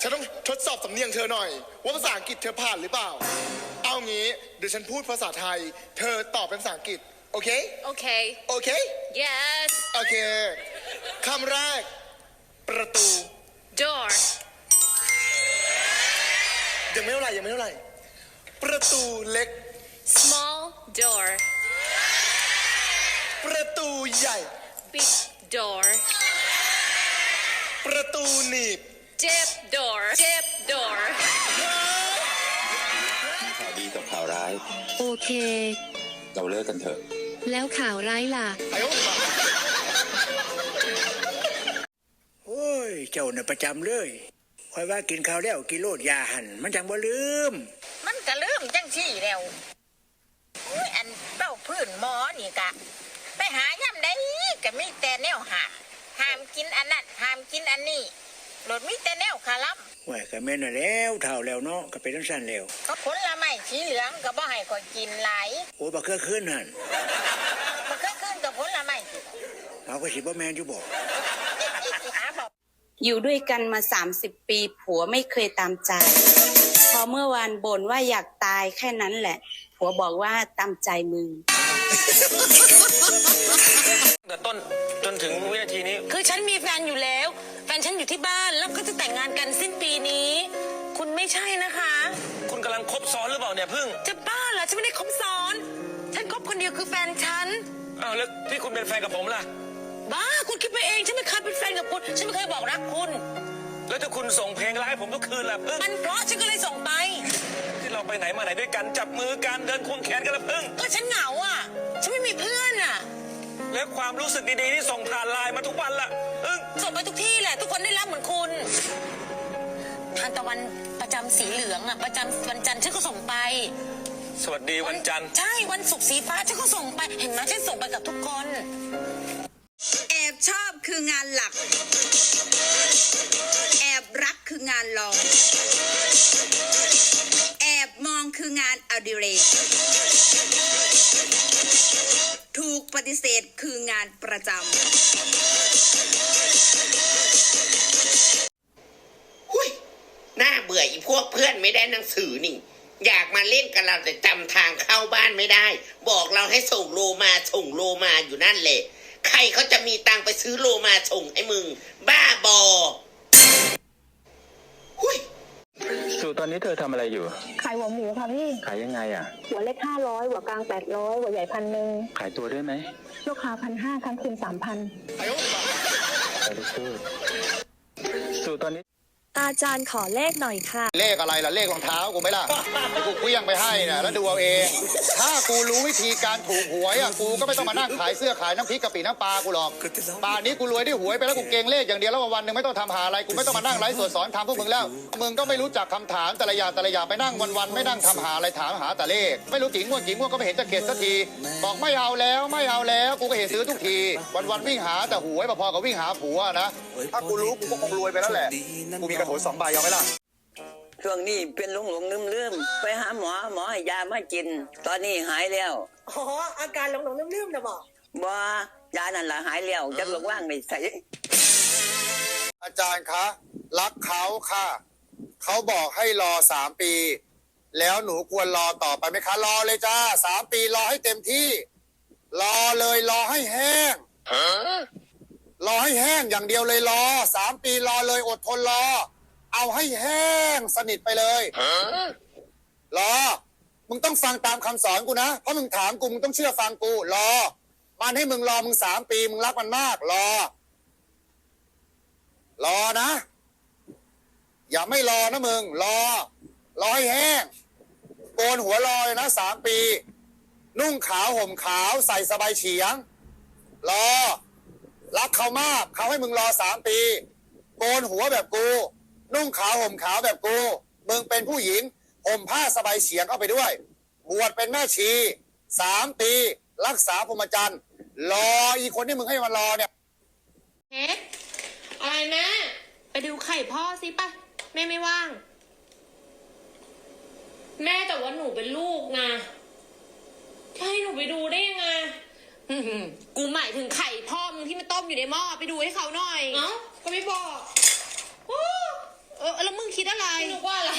ฉันต้องทดสอบสำเนียงเธอหน่อย ว่าภาษาอังกฤษเธอผ่านหรือเปล่า เอางี้เดี๋ยวฉันพูดภาษาไทย เธอตอบเป็นภาษาอังกฤษ โอเค Okay. โอเค Yes. โอเคคำแรก ประตู Door. ยังไม่เท่าไหร่ยังไม่เท่าไหร่ ประตูเล็ก Small door. ประตูใหญ่ Big door. ประตูหนีบ Dip door. Dip door. ข่าวดีกับข่าวร้าย โอเค เราเลิกกันเถอะ แล้วข่าวร้ายล่ะไอ้โอ้มาโอ้ย เจ้าน่ะประจำเลยคอยว่ากินข้าวแล้วกินโลดยาหัน มันจังบ่ลืม มันก็เริ่มจังสี่แล้วอุ้ยอันเป้าพื้นหมอนี่กะ ไปหาย่ำได้ก็มีแต่แนวหาห้ามกินอันนั้นห้ามกินอันนี้ โหลดมีแต่แนวคาลัมว่าก็แม่นน่ะแล้วเท่าแล้วเนาะก็เป็นทั้งสั้นแล้วก็ผลไม้สีเหลืองก็บ่ให้ข่อยกินหลายโอ้บักเคือขึ้นหันมันก็ขึ้นกับผลไม้สิเอาก็สิบ่แม่นอยู่บ่หาบอก อยู่ด้วยกันมา 30 ปี ผัวไม่เคยตามใจ พอเมื่อวานบ่นว่าอยากตายแค่นั้นแหละ ผัวบอกว่าตามใจมึง แต่ต้นจนถึงวินาทีนี้ คือฉันมีแฟนอยู่แล้วแฟนฉัน อยู่ที่บ้านแล้วก็จะแต่งงานกันสิ้นปีนี้ คุณไม่ใช่นะคะ คุณกำลังคบซ้อนหรือเปล่าเนี่ยพึ่งจะบ้าเหรอฉันไม่ได้คบซ้อน ฉันคบคนเดียวคือแฟนฉัน อ้าวแล้วที่คุณเป็นแฟนกับผมล่ะ บ้าคุณคิดไปเองฉันไม่เคยเป็นแฟนกับคุณฉันไม่เคยบอกรักคุณ แล้วถ้าคุณส่งเพลงรักให้ผมทุกคืนล่ะพึ่งมันเพราะฉันก็เลยส่งไป ที่เราไปไหนมาไหนด้วยกันจับมือกันเดินควงแขนกันละพึ่งก็ฉันเหงาอะ ฉันไม่มีเพื่อนอะ แล้วความรู้สึกดีๆที่ส่งผ่านไลน์มาทุกวันล่ะพึ่งส่งไปทุกที่แหละ ทุกคนได้รับเหมือนคุณทานตะวันประจำสีเหลืองอะประจำวันจันทร์ฉันก็ส่งไป สวัสดีวันจันทร์ใช่วันศุกร์สีฟ้าฉันก็ส่งไป เห็นไหมฉันส่งไปกับทุกคนแอบชอบคืองานหลัก แอบรักคืองานรอง แอบมองคืองานอดิเรกถูกป ฏิเสธคืองานประจำหุยน่าเบื่ออีพวกเพื่อนไม่ได้หนังสือนี่ อยากมาเล่นกับเราแต่จำทางเข้าบ้านไม่ได้ บอกเราให้ส่งโลมาส่งโลมาอยู่นั่นแหละ ใครเขาจะมีตังไปซื้อโลมาส่งให้มึง บ้าบอ สู่ตอนนี้เธอทำอะไรอยู่ ขายหัวหมูค่ะพี่ ขายยังไงอะ หัวเล็กห้าร้อยหัวกลางแปดร้อยหัวใหญ่พันหนึ่งขายตัวด้วยไหมลูกค้าพันห้าครั้งคืนสามพันไอ้โอ้มาขายได้สู้สู่ตอนนี้ อาจารย์ขอเลขหน่อยค่ะ เลขอะไรล่ะเลขรองเท้ากูไหมล่ะเดี๋ยวกูเคลี้ยงไปให้นะแล้วดูเอาเอง ถ้ากูรู้วิธีการถูกหวยอะกูก็ไม่ต้องมานั่งขายเสื้อขายน้ำพริกกะปิน้ำปลากูหรอกป่านนี้กูรวยได้หวยไปแล้วกูเก่งเลขอย่างเดียวแล้ววันหนึ่งไม่ต้องทำหาอะไรกูไม่ต้องมานั่งไลฟ์สดสอนทำพวกมึงแล้วมึงก็ไม่รู้จักคำถามแต่ละอย่างแต่ละอย่างไปนั่งวันๆไม่นั่งทำหาอะไรถามหาแต่เลข ไม่รู้กี่งวดกี่งวดก็ไม่เห็นจะเข็ดสักทีบอกไม่เอาแล้วไม่เอาแล้วกูก็เห็นซื้อทุกที วันๆวิ่งหาแต่หวยพอๆกับวิ่งหาผัวนะถ้ากูรู้กูก็คงรวยไปแล้วแหละกูมีกระโถนสองใบเอาไหมล่ะ ช่วงนี้เป็นหลงหลงลืมลืมไปหาหมอหมอให้ยามากิน ตอนนี้หายแล้วอ๋ออาการหลงหลงลืมๆนะบอกบ่ยานั่นละหายแล้วจะลงว่างไม่ใส่อาจารย์คะรักเขาค่ะ เขาบอกให้รอสามปี แล้วหนูควรรอต่อไปไหมคะ รอเลยจ้าสามปีรอให้เต็มที่ รอเลยรอให้แห้ง รอให้แห้งอย่างเดียวเลยรอสามปีรอเลยอดทนรอ เอาให้แห้งสนิทไปเลยรอมึงต้องฟังตามคำสอนกูนะ เพราะมึงถามกูมึงต้องเชื่อฟังกู รอ มันให้มึงรอมึงสามปี มึงรักมันมาก รอ รอนะ อย่าไม่รอนะมึง รอ รอให้แห้งโกนหัวรอเลยนะสามปี นุ่งขาวห่มขาวใส่สบายเฉียง รอ รักเขามากเขาให้มึงรอสามปี โกนหัวแบบกู นุ่งขาวห่มขาวแบบกู มึงเป็นผู้หญิงห่มผ้าสบายเฉียงเข้าไปด้วย บวชเป็นแม่ชีสามปี รักษาพรหมจรรย์รออีคนที่มึงให้มันรอเนี่ยเอ๊ะอะไรแม่ไปดูไข่พ่อสิปะแม่ไม่ว่าง แม่แต่ว่าหนูเป็นลูกนะจะให้หนูไปดูได้ยังไง กูหมายถึงไข่พ่อมึงที่มันต้มอยู่ในหม้อไปดูให้เขาหน่อย เอ้าก็ไม่บอกเออแล้วมึงคิดอะไร นึกว่าอะไร